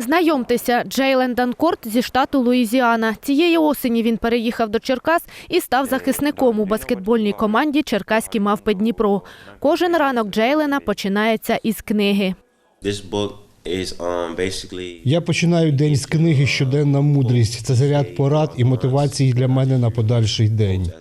Знайомтеся, Джейлен Данкорт зі штату Луїзіана. Цієї осені він переїхав до Черкас і став захисником у баскетбольній команді Черкаські мавпи Дніпро. Кожен ранок Джейлена починається із книги. Um Я починаю день з книги Щоденна мудрість. Це заряд порад і мотивації для мене на подальший день.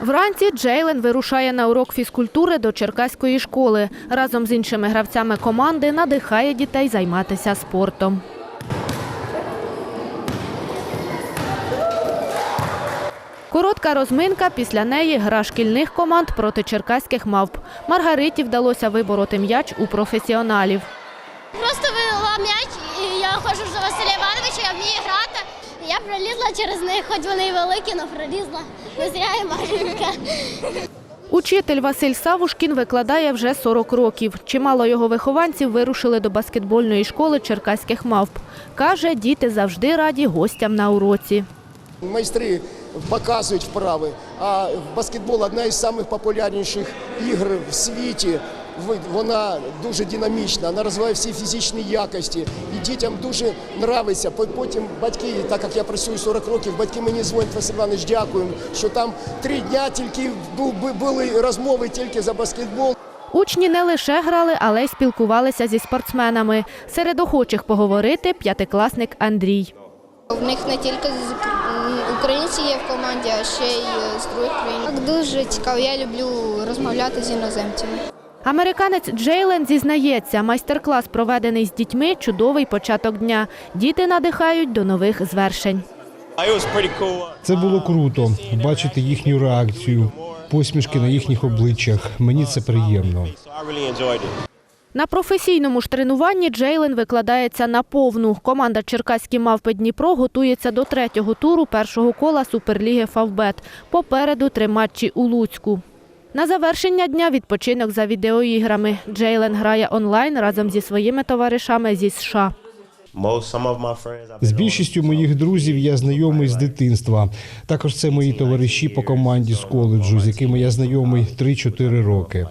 Вранці Джейлен вирушає на урок фізкультури до Черкаської школи. Разом з іншими гравцями команди надихає дітей займатися спортом. Коротка розминка, після неї гра шкільних команд проти черкаських мавп. Маргариті вдалося вибороти м'яч у професіоналів. Просто вивела м'яч, і я ходжу до Василя Івановича, я вмію грати. Я пролізла через них, хоч вони і великі, але пролізла. Не зря я маленька. Учитель Василь Савушкін викладає вже 40 років. Чимало його вихованців вирушили до баскетбольної школи черкаських мавп. Каже, діти завжди раді гостям на уроці. Майстри показують вправи, а баскетбол одна із самих популярніших ігор в світі. Ви- Вона дуже динамічна, вона розвиває всі фізичні якості. І дітям дуже подобається. Потім батьки, так як я працюю 40 років, батьки мені дзвонять, Василь Іванович, дякуємо, що там три дня тільки бу- бу- були розмови тільки за баскетбол. Учні не лише грали, але й спілкувалися зі спортсменами. Серед охочих поговорити п'ятикласник Андрій. В них не тільки з українці є в команді, а ще й з других країн. Так дуже цікаво. Я люблю розмовляти з іноземцями. Американець Джейлен зізнається, майстер-клас, проведений з дітьми, чудовий початок дня. Діти надихають до нових звершень. Це було круто бачити їхню реакцію, посмішки на їхніх обличчях. Мені це приємно. На професійному ж тренуванні Джейлен викладається на повну. Команда Черкаські мавпи Дніпро готується до третього туру першого кола Суперліги Фавбет. Попереду три матчі у Луцьку. На завершення дня відпочинок за відеоіграми. Джейлен грає онлайн разом зі своїми товаришами зі США. З більшістю моїх друзів я знайомий з дитинства. Також це мої товариші по команді з коледжу, з якими я знайомий 3-4 роки.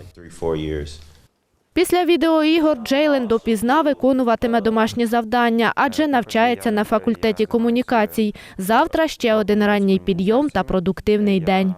Після відеоігор Джейлен допізна виконуватиме домашні завдання, адже навчається на факультеті комунікацій. Завтра ще один ранній підйом та продуктивний день.